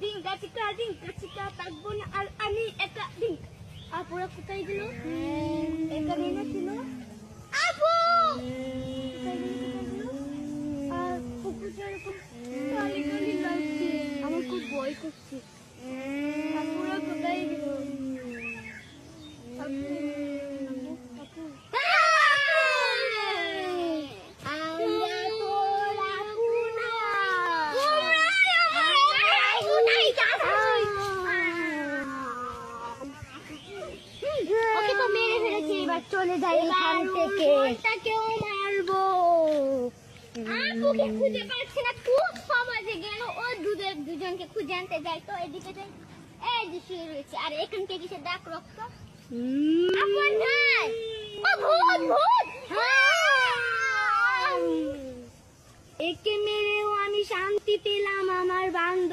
ডিঙ্কা চিকা ডিঙ্কা চিকা থাকব না আর আমি একটা ডিঙ্ক আপুরা কোথায় গেল? এখানে না ছিল। আপু? আর কুকুরটা এরকম আমার খুব ভয় করছে আপুরা কোথায় গেল আপু আপু আমরা তোর আপু না ওকে তো মেরে ফেলেছি এবার চলে যাই এখান থেকে। কেউ মারবো। আপুকে খুঁজে পাচ্ছি না খুব সমাজে গেল। ও দুধের দুজনকে খুঁজে আনতে যাই তো এদিকে যাই। এই যে শুয়ে রয়েছে। আর এখানকে কিসে ডাক রক্ত। আপু নাই ও ভূত ভূত। একে মেরেও আমি শান্তি পেলাম আমার মারতে